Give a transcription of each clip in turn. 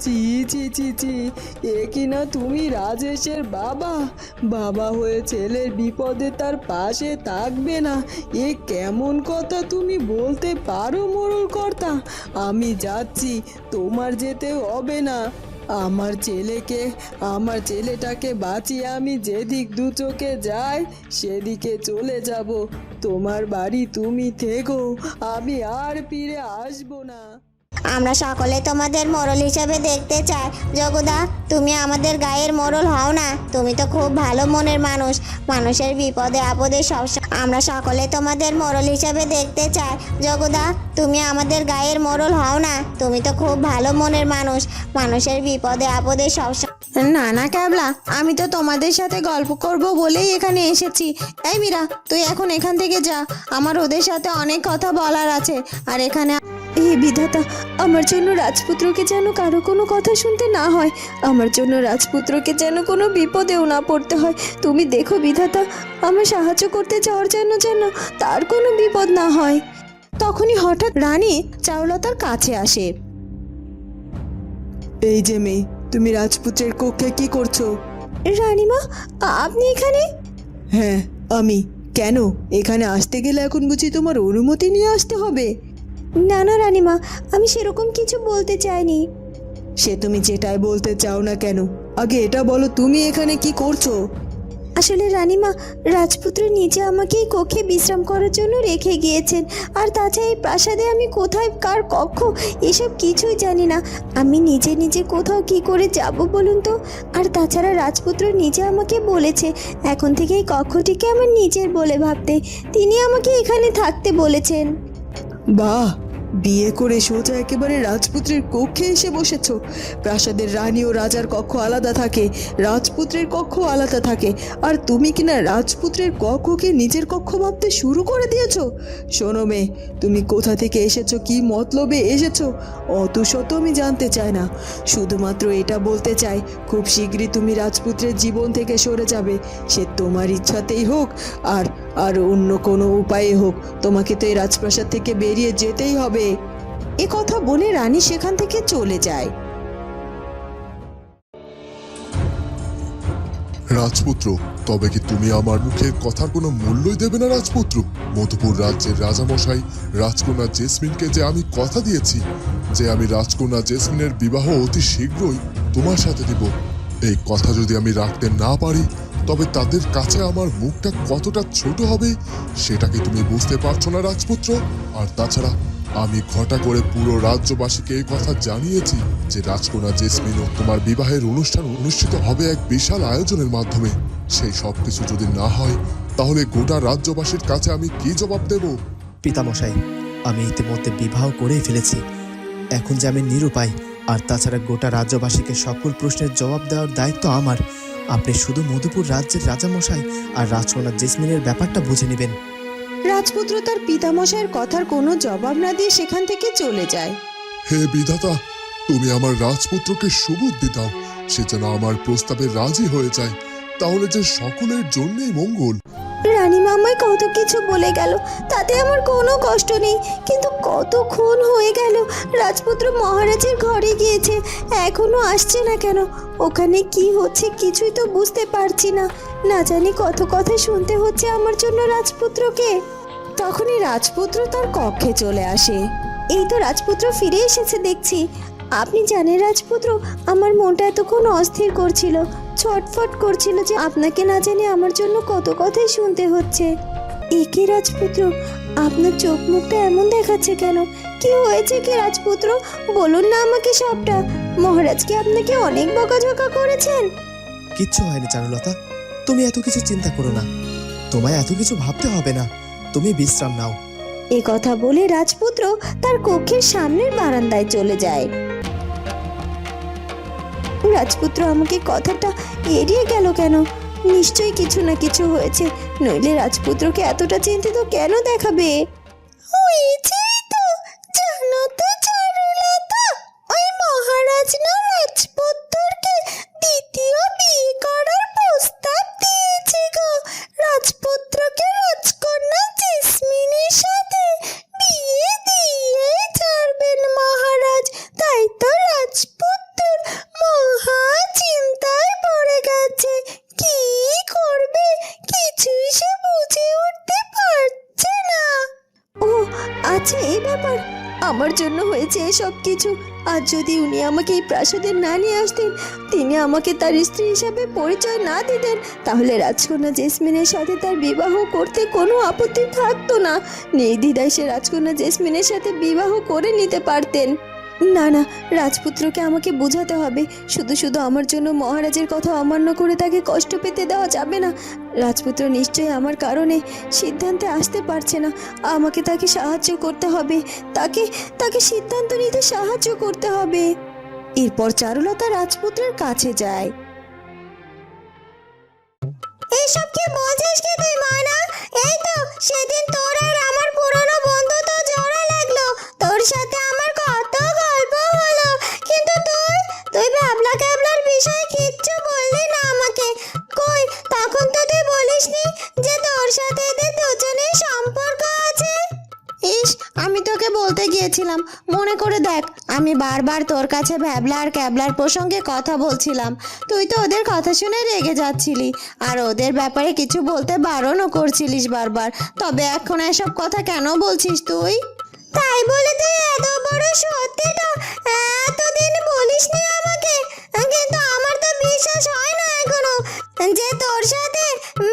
চি চি চি চি। এ কি না তুমি রাজেশের বাবা? বাবা হয়ে ছেলের বিপদে তার পাশে থাকবে না। এ কেমন কথা তুমি বলতে পারো মোড়ল কর্তা? আমি যাচ্ছি, তোমার যেতে হবে না। আমার ছেলেকে, আমার ছেলেটাকে বাঁচিয়ে আমি যেদিক দু চোখে যাই, সেদিকে চলে যাব। তোমার বাড়ি তুমি থেকো, আমি আর ফিরে আসব না। আমরা সকলে তোমাদের মোড়ল হিসাবে দেখতে চাই। জগদা, তুমি আমাদের গায়ের মোড়ল হও না। তুমি তো খুব ভালো মনের মানুষ। মানুষের বিপদে, আপদে সব আমরা সকলে তোমাদের মোড়ল হিসাবে দেখতে চাই। জগদা, তুমি আমাদের গায়ের মোড়ল হও না। তুমি তো খুব ভালো মনের মানুষ। মানুষের বিপদে, আপদে সব না না, ক্যাবলা, আমি তো তোমাদের সাথে গল্প করব বলেই এখানে এসেছি। এই মীরা, তুই এখন এখান থেকে যা। আমার ওদের সাথে অনেক কথা বলার আছে। আর এখানে হে বিধাতা আমার জন্য রাজপুত্রকে যেন কারও কোনো কথা শুনতে না হয়। আমার জন্য রাজপুত্রকে যেন কোনো বিপদেও না পড়তে হয়। তুমি দেখো বিধাতা আমার সাহায্য করতে যাওয়ার জন্য যেন তার কোনো বিপদ না হয়। তখনই হঠাৎ রানী চারুলতার কাছে আসে। এই যে মেয়ে তুমি রাজপুত্রের কক্ষে কি করছ? রানীমা আপনি এখানে? হ্যাঁ আমি। কেন? এখানে আসতে গেলে এখন বুঝি তোমার অনুমতি নিয়ে আসতে হবে। না না রানীমা আমি সেরকম কিছু বলতে চাইনি। সে তুমি যেটাই বলতে চাও না কেন? আগে এটা বলো তুমি এখানে কি করছ? আসলে রানীমা রাজপুত্র নিজে আমাকে এই কক্ষে বিশ্রাম করার জন্য রেখে গিয়েছেন। আর তাছাড়া এই প্রাসাদে আমি কোথায় কার কক্ষ এসব কিছুই জানি না। আমি নিজে নিজে কোথাও কি করে যাব বলুন তো? আর তাছাড়া রাজপুত্র নিজে আমাকে বলেছে এখন থেকে এই কক্ষটিকে আমার নিজের বলে ভাবতে। তিনি আমাকে এখানে থাকতে বলেছেন। বাহ! বিয়ে করে সোজা একেবারে রাজপুত্রের কক্ষে এসে বসেছ। প্রাসাদের রানী ও রাজার কক্ষ আলাদা থাকে, রাজপুত্রের কক্ষ আলাদা থাকে, আর তুমি কিনা রাজপুত্রের কক্ষকে নিজের কক্ষ ভাবতে শুরু করে দিয়েছ? শোনো মেয়ে, তুমি কোথা থেকে এসেছ, কি মতলবে এসেছ? অত শত আমি জানতে চাই না। শুধুমাত্র এটা বলতে চাই, খুব শীঘ্রই তুমি রাজপুত্রের জীবন থেকে সরে যাবে। সে তোমার ইচ্ছাতেই হোক, আর আর অন্য কোনো উপায়ে হোক, তোমাকে তো এই রাজপ্রাসাদ থেকে বেরিয়ে যেতেই হবে। এ কথা বলে রানী সেখান থেকে চলে যায়। রাজপুত্র, তবে কি তুমি আমার মুখে কথার কোনো মূল্যই দেবে না, রাজপুত্র? মধুপুর রাজ্যের রাজামশাই রাজকন্যা জেসমিনকে যে আমি কথা দিয়েছি, যে আমি রাজকন্যা জেসমিনের বিবাহ অতি শীঘ্রই তোমার সাথে দিব, এই কথা যদি আমি রাখতে না পারি তবে তাদের কাছে আমার মুখটা কতটা ছোট হবে, সেটা কি তুমি বুঝতে পারছ না, রাজপুত্র? আর তাছাড়া, আমি ঘটা করে পুরো রাজ্যবাসীকে এই কথা জানিয়েছি যে রাজকন্যা জেসমিন ও তোমার বিবাহের অনুষ্ঠান অনুষ্ঠিত হবে এক বিশাল আয়োজনের মাধ্যমে। সেই সব কিছু যদি না হয়, তাহলে গোটা রাজ্যবাসীর কাছে আমি কি জবাব দেব? পিতামশাই, আমি ইতিমধ্যে বিবাহ করেই ফেলেছি। এখন যে আমি নিরুপায়, আর তাছাড়া গোটা রাজ্যবাসীকে সকল প্রশ্নের জবাব দেওয়ার দায়িত্ব আমার আপনি শুধু মধুপুর রাজ্যের রাজামশাই আর রাজকন্যা জেসমিনের ব্যাপারটা বুঝে নেবেন। রাজপুত্র তার পিতামশাইয়ের কথার কোনো জবাব না দিয়ে সেখান থেকে চলে যায়। হে বিধাতা তুমি আমার রাজপুত্রকে সুবুদ্ধি দিতাও সে যেন আমার প্রস্তাবে রাজি হয়ে যায়। তাহলে যে সকলের জন্যই মঙ্গল। রানীমা আমায় কত কিছু বলে গেল, তাতে আমার কোনো কষ্ট নেই। কিন্তু কত খুন হয়ে গেল, রাজপুত্র মহারাজের ঘরে গিয়েছে, এখনও আসছে না কেন? ওখানে কি হচ্ছে কিছুই তো বুঝতে পারছি না। না জানি কত কথা শুনতে হচ্ছে আমার জন্য রাজপুত্রকে। তখনই রাজপুত্র তার কক্ষে চলে আসে। এই তো রাজপুত্র ফিরে এসেছে দেখছি। আপনি জানেন রাজপুত্র, আমার মনটা এতক্ষণ অস্থির করছিল। ছটফট করছিল যে আপনাকে না জানি আমার জন্য কত কথাই শুনতে হচ্ছে। একে রাজপুত্র আপনার চোখ মুখটা এমন দেখাচ্ছে কেন? কি হয়েছে কি রাজপুত্র? বলুন না আমাকে সবটা। মহারাজ কি আপনাকে অনেক বকাঝকা করেছেন? কিচ্ছু হয়নি চারুলতা। তুমি এত কিছু চিন্তা করো না। তোমায় এত কিছু ভাবতে হবে না। তুমি বিশ্রাম নাও। এ কথা বলে রাজপুত্র তার কক্ষের সামনের বারান্দায় চলে যায়। রাজপুত্র আমাকে কথাটা এড়িয়ে গেল কেন? নিশ্চয়ই কিছু না কিছু হয়েছে। নইলে রাজপুত্রকে এতটা চিন্তিত কেন দেখাবে? ওই মহারাজ না রাজপুত্রকে আমার জন্য হয়েছে এসব কিছু। আর যদি উনি আমাকে এই প্রাসাদে না নিয়ে আসতেন, তিনি আমাকে তার স্ত্রী হিসাবে পরিচয় না দিতেন, তাহলে রাজকন্যা জেসমিনের সাথে তার বিবাহ করতে কোনো আপত্তি থাকতো না। নির্দ্বিধায় সে রাজকন্যা জেসমিনের সাথে বিবাহ করে নিতে পারতেন। না না, রাজপুত্রকে আমাকে বোঝাতে হবে। শুধু শুধু আমার জন্য মহারাজের কথা অমান্য করে তাকে কষ্ট পেতে দেওয়া যাবে না। রাজপুত্র নিশ্চয়ই আমার কারণে সিদ্ধান্তে আসতে পারছে না। আমাকে তাকে সাহায্য করতে হবে। তাকে তাকে সিদ্ধান্ত নিতে সাহায্য করতে হবে। এরপর চারুলতা রাজপুত্রের কাছে যায়। এসব কি বলছিস কি তুই ময়না এই তো, সেদিন তোর আর আমার পুরনো জোড়া লাগল তোর সাথে আমার কত গল্প হলো? কিন্তু তুই তুই ভাবলা ক্যাবলার বিষয়ে কিচ্ছু বললি না আমাকে। কই, তখন তো তুই বলিসনি যে তোর সাথে এদের দুজনের সম্পর্ক আছে? ইস, আমি তোকে বলতে গিয়েছিলাম। মনে করে দেখ, আমি বারবার তোর কাছে ভ্যাবলা আর ক্যাবলার প্রসঙ্গে কথা বলছিলাম। তুই তো ওদের কথা শুনে রেগে যাচ্ছিলি, আর ওদের ব্যাপারে কিছু বলতে বারণও করছিলিস বারবার। তবে এখন এসব কথা কেন বলছিস তুই? তাই বলে তুই এত বড় সত্যিটা এতদিন বলিসনি আমাকে? কিন্তু আমার তো বিশ্বাস হয় না এখনও যে তোর সাথে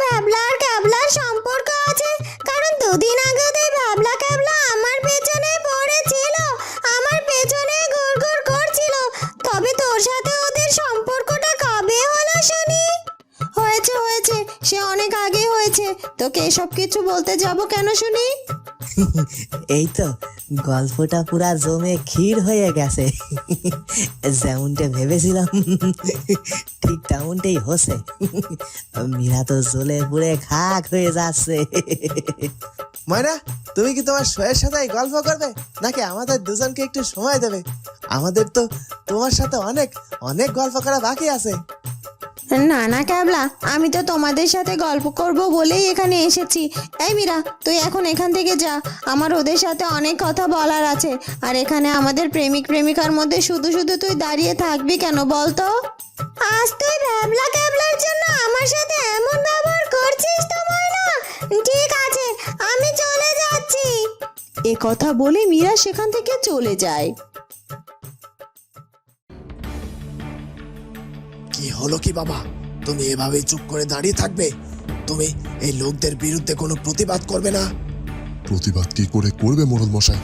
ভ্যাবলা আর ক্যাবলার সম্পর্ক আছে। কারণ দুদিন আগে তুই ভাবলা ক্যাবলা আমার পেছনে পড়েছিল, আমার পেছনে ঘুরঘুর করছিল। তবে তোর সাথে ওদের সম্পর্কটা কবে হলো শুনি? হয়েছে হয়েছে, সে অনেক আগে হয়েছে। তোকে এসব কিছু বলতে যাব কেন শুনি? এই তো গল্পটা পুরা জমে ক্ষীর হয়ে গেছে। যেমনটা ভেবেছিলাম, ঠিক তেমনটাই হচ্ছে। মীরা তো জ্বলে পুড়ে খাক হয়ে যাচ্ছে। ময়না, তুমি কি তোমার শোয়ের সাথে গল্প করবে? নাকি আমাদের দুজনকে একটু সময় দেবে? আমাদের তো তোমার সাথে অনেক অনেক গল্প করা বাকি আছে। না না ক্যাবলা আমি তো তোমাদের সাথে গল্প করব বলেই এখানে এসেছি। এই মীরা তুই এখন এখান থেকে যা। আমার ওদের সাথে অনেক কথা বলার আছে। আর এখানে আমাদের প্রেমিক প্রেমিকার মধ্যে শুধু শুধু তুই দাঁড়িয়ে থাকবি কেন বল তো? আজ তুই ভ্যাবলা ক্যাবলার জন্য আমার সাথে এমন ব্যবহার করছিস তো না ঠিক আছে আমি চলে যাচ্ছি। এ কথা বলে মীরা সেখান থেকে চলে যায়। কি হলো কি বাবা? তুমি এভাবেই চুপ করে দাঁড়িয়ে থাকবে? তুমি এই লোকদের বিরুদ্ধে কোনো প্রতিবাদ করবে না? প্রতিবাদ কি করে করবে মোড়ল মশাই?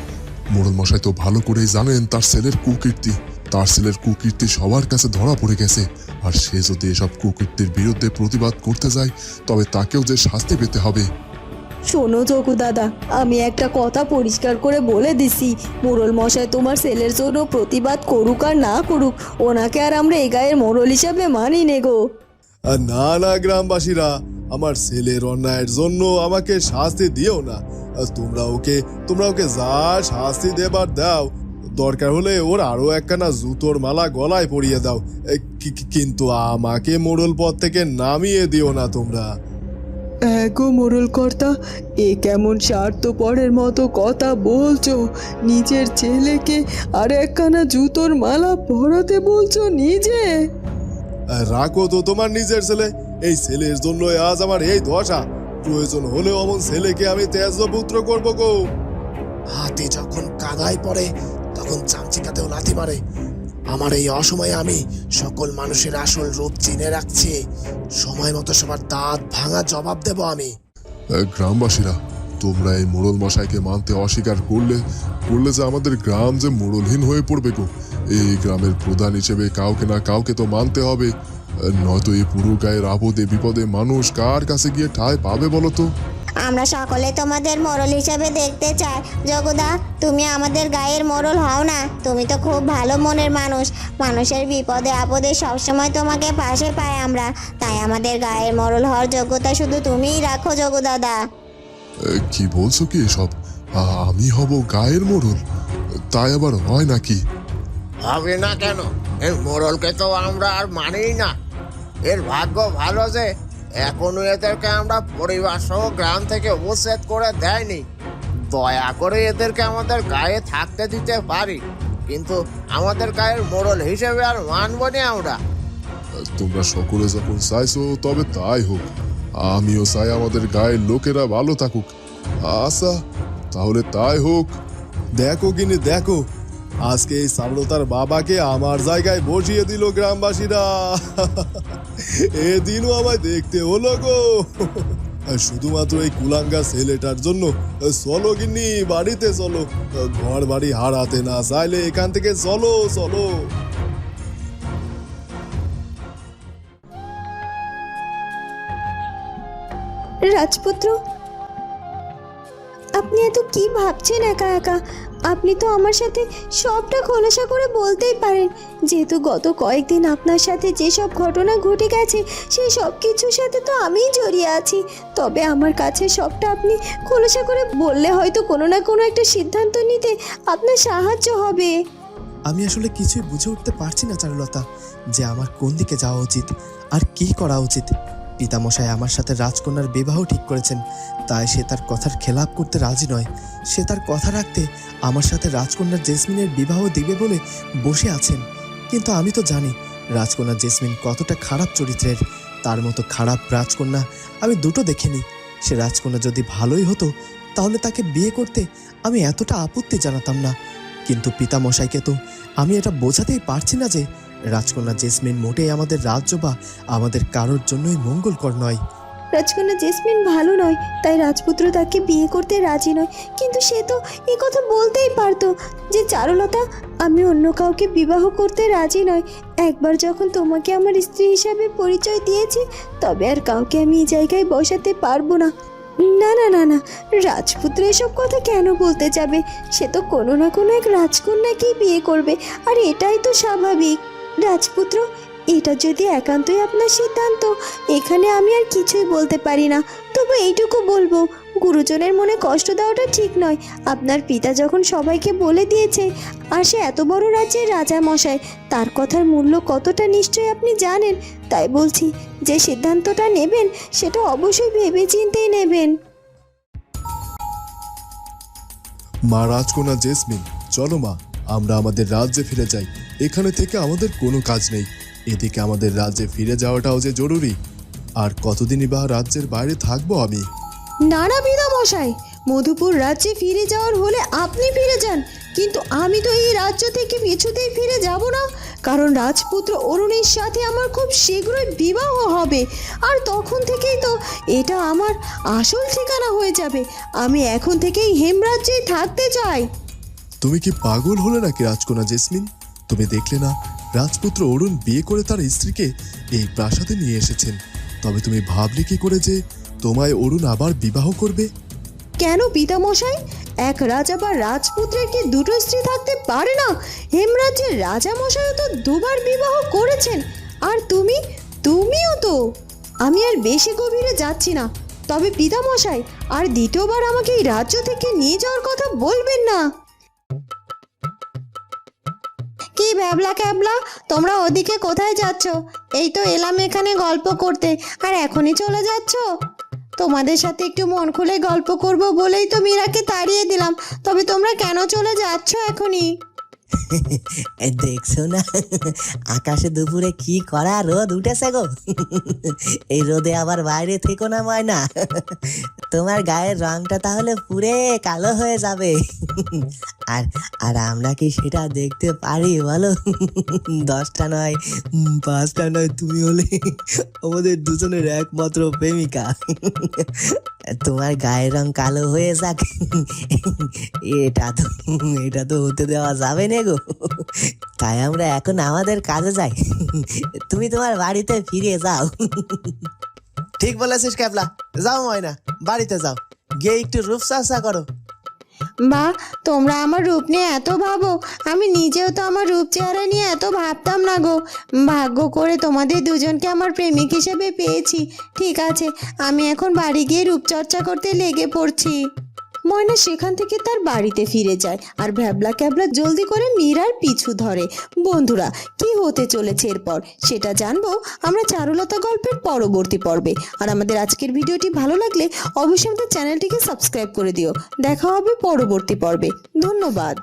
মোড়ল মশাই তো ভালো করেই জানেন তার ছেলের কুকীর্তি। তার ছেলের কুকীর্তি সবার কাছে ধরা পড়ে গেছে। আর সে যদি এসব কুকীর্তির বিরুদ্ধে প্রতিবাদ করতে যায়, তবে তাকেও যে শাস্তি পেতে হবে। শোনো যোগু দাদা, আমি একটা কথা পরিষ্কার করে বলে দিছি। মোড়ল মশাই তোমার ছেলের জন্য প্রতিবাদ করুক আর না করুক, ওনাকে আর আমরা এ গায়ের মোড়ল হিসাবে মানি নে গো। আর না না, গ্রামবাসীরা, আমার ছেলের অন্যায়ের জন্য আমাকে শাস্তি দিও না। আর তোমরা ওকে তোমরা ওকে যা শাস্তি দেবার দাও, দরকার হলে ওর আরও একখানা জুতোর মালা গলায় পরিয়ে দাও। কিন্তু আমাকে মোড়ল পথ থেকে নামিয়ে দিও না তোমরা। এগো মোড়ল কর্তা এ কেমন স্বার্থপরের মতো কথা বলছো? নিজের ছেলেকে আর একখানা জুতোর মালা পরাতে বলছো নিজে? আর রাখো তো তোমার নিজের ছেলে। এই ছেলের জন্য আজ আমার এই দশা প্রয়োজন হলেও অমন ছেলেকে আমি তেজপুত্র করব গো। হাতি যখন কাদায় পড়ে তখন চামচিকাতেও লাথি মারে। আমার এই অসময়ে আমি সকল মানুষের আসল রূপ চিনে রাখছি। সময় মতো সবার দাঁত ভাঙা জবাব দেব আমি। গ্রামবাসীরা, তোমরা এই মোড়ল মশাইকে মানতে অস্বীকার করলে করলে যে আমাদের গ্রাম যে মোড়লহীন হয়ে পড়বে গো। এই গ্রামের প্রধান হিসেবে কাউকে না কাউকে তো মানতে হবে। নয়তো এই পুরো গায়ের আপদে বিপদে মানুষ কার কাছে গিয়ে ঠাঁই পাবে বলো তো? আমরা সকলে তোমাদের মোড়ল হিসাবে দেখতে চাই। জগদা তুমি আমাদের গায়ের মোড়ল হও না। তুমি তো খুব ভালো মনের মানুষ। মানুষের বিপদে আপদে সবসময় তোমাকে পাশে পাই আমরা। তাই আমাদের গায়ের মোড়ল হওয়ার যোগ্যতা শুধু তুমিই রাখো জগদাদা কি বলছো কি এসব? আমি হব গায়ের মোড়ল তাই আবার হয় নাকি? হবে না কেন? এই মোড়লকে তো আমরা আর মানিই না। এর ভাগ্য ভালো যে এখনও এদেরকে আমরা পরিবার সহ গ্রাম থেকে উচ্ছেদ করে দেয়নি। দয়া করে এদেরকে আমাদের গায়ে থাকতে দিতে পারি, কিন্তু আমাদের গায়ের মোড়ল হিসেবে আর মানবো না আমরা। তোমরা সকলে যখন চাইছো তবে তাই হোক। আমিও চাই আমাদের গায়ের লোকেরা ভালো থাকুক। আচ্ছা তাহলে তাই হোক। দেখো কিনি দেখো। আজকে এই সারলতার বাবাকে আমার জায়গায় বসিয়ে দিল গ্রামবাসীরা। এদিনও আমায় দেখতে হলো গো। শুধুমাত্র এই কুলাঙ্গা ছেলেটার জন্য চলো গিন্নি, বাড়িতে চলো। ঘর বাড়ি হারাতে না চাইলে এখান থেকে চলো চলো। রাজপুত্র, আপনি এত কি ভাবছেন একা একা? আপনি তো আমার সাথে সবটা খোলাসা করে বলতেই পারেন। যেহেতু গত কয়েকদিন আপনার সাথে যেসব ঘটনা ঘটে গেছে, সেই সব কিছুর সাথে তো আমিই জড়িয়ে আছি। তবে আমার কাছে সবটা আপনি খোলাসা করে বললে হয়তো কোনো না কোনো একটা সিদ্ধান্ত নিতে আপনার সাহায্য হবে। আমি আসলে কিছুই বুঝে উঠতে পারছি না চারুলতা, যে আমার কোন দিকে যাওয়া উচিত আর কি করা উচিত। পিতামশাই আমার সাথে রাজকন্যার বিবাহ ঠিক করেছেন, তাই সে তার কথার খেলাপ করতে রাজি নয়। সে তার কথা রাখতে আমার সাথে রাজকন্যার জেসমিনের বিবাহ দিবে বলে বসে আছেন। কিন্তু আমি তো জানি রাজকন্যা জেসমিন কতটা খারাপ চরিত্রের। তার মতো খারাপ রাজকন্যা আমি দুটো দেখিনি। সে রাজকন্যা যদি ভালোই হতো, তাহলে তাকে বিয়ে করতে আমি এতটা আপত্তি জানাতাম না। কিন্তু পিতামশাইকে তো আমি এটা বোঝাতেই পারছি না যে রাজকন্যা জেসমিন মোটেই আমাদের রাজ্য বা আমাদের কারোর জন্যই মঙ্গলকর নয়। রাজকন্যা জেসমিন ভালো নয়, তাই রাজপুত্র তাকে বিয়ে করতে রাজি নয়। কিন্তু সে তো এ কথা বলতেই পারতো যে, চারুলতা, আমি অন্য কাউকে বিবাহ করতে রাজি নয়। একবার যখন তোমাকে আমার স্ত্রী হিসাবে পরিচয় দিয়েছি, তবে আর কাউকে আমি এই জায়গায় বসাতে পারব না। না না না না, রাজপুত্র এসব কথা কেন বলতে যাবে? সে তো কোনো না কোনো এক রাজকন্যাকেই বিয়ে করবে, আর এটাই তো স্বাভাবিক। রাজপুত্র, এটা যদি একান্তই আপনার সিদ্ধান্ত, এখানে আমি আর কিছুই বলতে পারি না। তবু এইটুকু বলব, গুরুজনের মনে কষ্ট দেওয়াটা ঠিক নয়। আপনার পিতা যখন সবাইকে বলে দিয়েছে, আর সে এত বড় রাজ্যের রাজা মশাই, তার কথার মূল্য কতটা নিশ্চয়ই আপনি জানেন? তাই বলছি, যে সিদ্ধান্তটা নেবেন, সেটা অবশ্যই ভেবে চিন্তেই নেবেন। মা রাজকন্যা জেসমিন, চলো মা। আমরা আমাদের রাজ্যে ফিরে যাই। এখানে থেকে আমাদের কোনো কাজ নেই। এদিকে আমাদের রাজ্যে ফিরে যাওয়াটাও যে জরুরি। আর কতদিনই বা রাজ্যের বাইরে থাকব আমি? নানা বিধা মশাই, মধুপুর রাজ্যে ফিরে যাওয়ার হলে আপনি ফিরে যান। কিন্তু আমি তো এই রাজ্য থেকে কিছুতেই ফিরে যাব না। কারণ রাজপুত্র অরুণের সাথে আমার খুব শীঘ্রই বিবাহ হবে। আর তখন থেকেই তো এটা আমার আসল ঠিকানা হয়ে যাবে। আমি এখন থেকেই হেমরাজ্যেই থাকতে চাই। তুমি কি পাগল হলে নাকি রাজকন্যা জেসমিন? তুমি দেখলে না, রাজপুত্র অরুণ বিয়ে করে তার স্ত্রীকে এই প্রাসাদে নিয়ে এসেছেন। তবে তুমি ভাবলে কি করে যে তোমায় অরুণ আবার বিবাহ করবে? কেন পিতামশাই? এক রাজা বা রাজপুত্রের কি দুটো স্ত্রী থাকতে পারে না? হেমরাজ্যের রাজা মশাইও তো দুবার বিবাহ করেছেন। আর তুমি? তুমিও তো? আমি আর বেশি গভীরে যাচ্ছি না। তবে পিতামশাই, আর দ্বিতীয়বার আমাকে এই রাজ্য থেকে নিয়ে যাওয়ার কথা বলবেন না। ব্যাবলা ক্যাবলা, তোমরা ওদিকে কোথায় যাচ্ছ? এই তো এলাম এখানে গল্প করতে, আর এখনই চলে যাচ্ছ? তোমাদের সাথে একটু মন খুলে গল্প করব বলেই তো মীরাকে তাড়িয়ে দিলাম, তবে তোমরা কেন চলে যাচ্ছ এখনই? দেখছ না? আকাশে দুপুরে কি করা রোদ উঠেছে গো? এই রোদে আবার বাইরে থেকো না, ময়না। তোমার গায়ের রংটা তাহলে পুরে কালো হয়ে যাবে। আর আর আমরা কি সেটা দেখতে পারি বলো? দশটা নয়, পাঁচটা নয়, তুমি হলে আমাদের দুজনের একমাত্র প্রেমিকা। তোমার গায়ের রং কালো হয়ে যাক। এটা তো এটা তো হতে দেওয়া যাবে না গো। তাই আমরা এখন আমাদের কাজে যাই। তুমি তোমার বাড়িতে ফিরে যাও। ঠিক বলেছিস ক্যাবলা। যাও ময়না, বাড়িতে যাও। গিয়ে একটু রূপচর্চা করো। বা, তোমরা আমার রূপ নিয়ে এত ভাবো, আমি নিজেও তো আমার রূপ চেহারা নিয়ে এত ভাবতাম না গো। ভাগ্য করে তোমাদের দুজনকে আমার প্রেমিক হিসেবে পেয়েছি, ঠিক আছে, আমি এখন বাড়ি গিয়ে রূপচর্চা করতে লেগে পড়ছি। ময়না সেখান থেকে তার বাড়িতে ফিরে যায় আর ভ্যাবলা ক্যাবলা জলদি করে মীরার পিছু ধরে। বন্ধুরা, কি হতে চলেছে এরপর? সেটা জানব আমরা চারুলতা গল্পের পরবর্তী পর্বে। আর আমাদের আজকের ভিডিওটি ভালো লাগলে অবশ্যই আমাদের চ্যানেলটিকে সাবস্ক্রাইব করে দিও। দেখা হবে পরবর্তী পর্বে। ধন্যবাদ।